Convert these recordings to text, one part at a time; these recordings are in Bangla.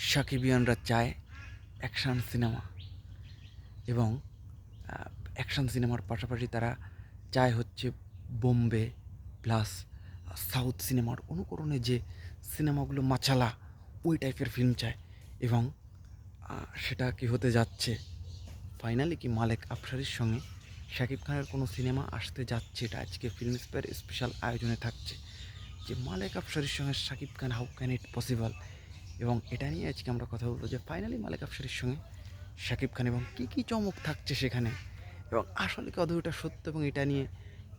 সাকিবিয়ানরা চায় অ্যাকশান সিনেমা। এবং অ্যাকশান সিনেমার পাশাপাশি তারা চায় হচ্ছে বোম্বে প্লাস সাউথ সিনেমার অনুকরণে যে সিনেমাগুলো মাছালা, ওই টাইপের ফিল্ম চায়। এবং সেটা কি হতে যাচ্ছে? ফাইনালি কি মালেক আফসারির সঙ্গে শাকিব খানের কোনো সিনেমা আসতে যাচ্ছে? এটা আজকে ফিল্ম স্পেয়ার স্পেশাল আয়োজনে থাকছে। যে মালেক আফসারির সঙ্গে Shakib Khan how can it possible এবং এটা নিয়ে আজকে আমরা কথা বলব যে ফাইনালি মালেক আফসারির সঙ্গে শাকিব খান এবং কী কী চমক থাকছে সেখানে এবং আসলে কত এটা সত্য এবং এটা নিয়ে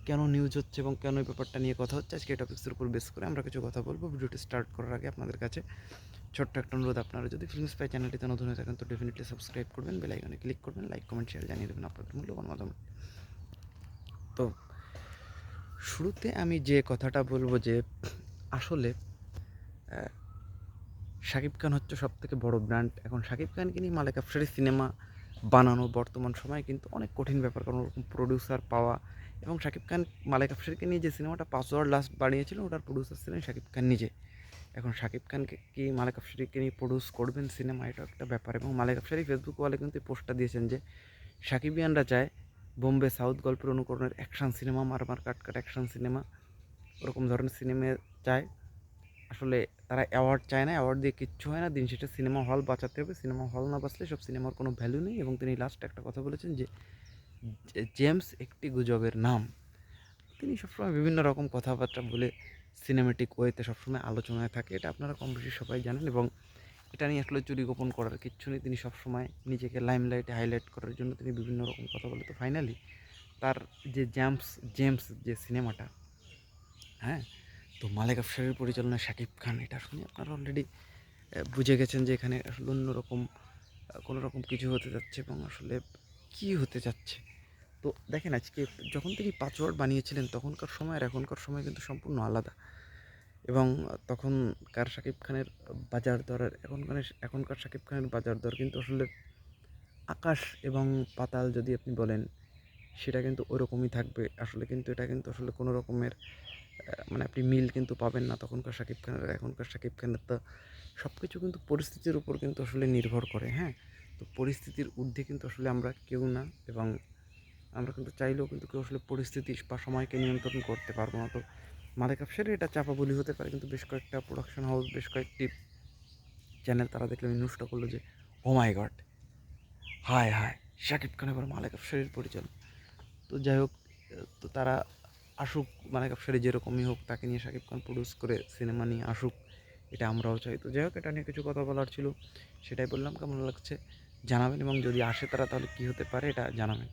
কেন নিউজ হচ্ছে এবং কেন এই ব্যাপারটা নিয়ে কথা হচ্ছে? আজকে টপিক্সের উপর বেস করে আমরা কিছু কথা বলব। ভিডিওটি স্টার্ট করার আগে আপনাদের কাছে ছোট্ট একটা অনুরোধ, আপনারা যদি ফিল্ম স্পাই চ্যানেলটিতে নতুন হয়ে থাকেন তো ডেফিনেটলি সাবস্ক্রাইব করবেন বেল আইকনে ক্লিক করবেন লাইক কমেন্ট শেয়ার জানিয়ে দেবেন আপনাদের মূল্যবান মতামত। তো শুরুতে আমি যে কথাটা বলব যে আসলে শাকিব খান হচ্ছে সব থেকে বড় ব্র্যান্ড এখন শাকিব খানকে নিয়ে মালেক আফসারি সিনেমা বানানো বর্তমান সময়ে কিন্তু অনেক কঠিন ব্যাপার, কারণ ওরকম প্রডিউসার পাওয়া এবং শাকিব খান মালেক আফসারিকে নিয়ে যে সিনেমাটা পাসওয়ার্ড লাস্ট বানিয়েছিল, ওটার প্রডিউসার ছিলেন শাকিব খান নিজে। এখন শাকিব খানকে কি মালেক আফসারিকে নিয়ে প্রডিউস করবেন সিনেমা এটা একটা ব্যাপার। এবং মালেক আফসারি ফেসবুক ওয়ালে কিন্তু পোস্টটা দিয়েছেন যে সাকিবিয়ানরা চায় বোম্বে সাউথ গল্পের অনুকরণের অ্যাকশন সিনেমা মারমার কাট কাট অ্যাকশন সিনেমা ওরকম ধরনের সিনেমা চায়। আসলে তারা অ্যাওয়ার্ড চায় না অ্যাওয়ার্ড দিয়ে কিচ্ছু হয় না। দিন শেষে সিনেমা হল বাঁচাতে হবে। সিনেমা হল না বাঁচলে সব সিনেমার কোনো ভ্যালু নেই এবং তিনি লাস্ট একটা কথা বলেছেন যে জেমস একটি গুজবের নাম। তিনি সবসময় বিভিন্ন রকম কথাবার্তা বলে সিনেমেটিক ওয়েতে সবসময় আলোচনায় থাকে, এটা আপনারা কম বেশি সবাই জানেন এবং এটা নিয়ে আসলে চুরি গোপন করার কিচ্ছু নেই। তিনি সবসময় নিজেকে লাইমলাইটে হাইলাইট করার জন্য তিনি বিভিন্ন রকম কথা বলে। তো ফাইনালি তার যে জেমস জেমস যে সিনেমাটা হ্যাঁ তো মালেক আফসারের পরিচালনায় শাকিব খান, এটা শুনে আপনারা অলরেডি বুঝে গেছেন যে এখানে আসলে অন্যরকম কোনো রকম কিছু হতে যাচ্ছে এবং আসলে কি হতে যাচ্ছে। তো দেখেন আজকে যখন তিনি পাসওয়ার্ড বানিয়েছিলেন, তখনকার সময় আর এখনকার সময় কিন্তু সম্পূর্ণ আলাদা। এবং তখনকার শাকিব খানের বাজার দর আর এখনকার এখনকার শাকিব খানের বাজার দর কিন্তু আসলে আকাশ এবং পাতাল যদি আপনি বলেন, সেটা কিন্তু ওরকমই থাকবে। আসলে কিন্তু এটা কিন্তু আসলে কোনো রকমের মানে আপনি মিল কিন্তু পাবেন না তখনকার শাকিব খানের এখনকার শাকিব খানের তো সব কিছু কিন্তু পরিস্থিতির উপর কিন্তু আসলে নির্ভর করে হ্যাঁ? তো পরিস্থিতির ঊর্ধ্বে কিন্তু আসলে আমরা কেউ না এবং আমরা কিন্তু চাইলেও কিন্তু কেউ আসলে পরিস্থিতি বা সময়কে নিয়ন্ত্রণ করতে পারব না। তো মালিক আফসারের এটা চাপা বলি হতে পারে কিন্তু বেশ কয়েকটা প্রোডাকশন হাউস বেশ কয়েকটি চ্যানেল তারা দেখলে নিউজটা করল যে ও মাই গড হায় হায় শাকিব খান এবার মালিক আফসারের পরিচালক। তো যাই হোক, তো তারা আসুক মানে আফসারি যেরকমই হোক তাকে নিয়ে শাকিব খান প্রডিউস করে সিনেমা নিয়ে আসুক, এটা আমরাও চাই। তো যাই হোক, এটা নিয়ে কিছু কথা বলার ছিল, সেটাই বললাম, কেমন লাগছে জানাবেন এবং যদি আসে তারা তাহলে কী হতে পারে এটা জানাবেন।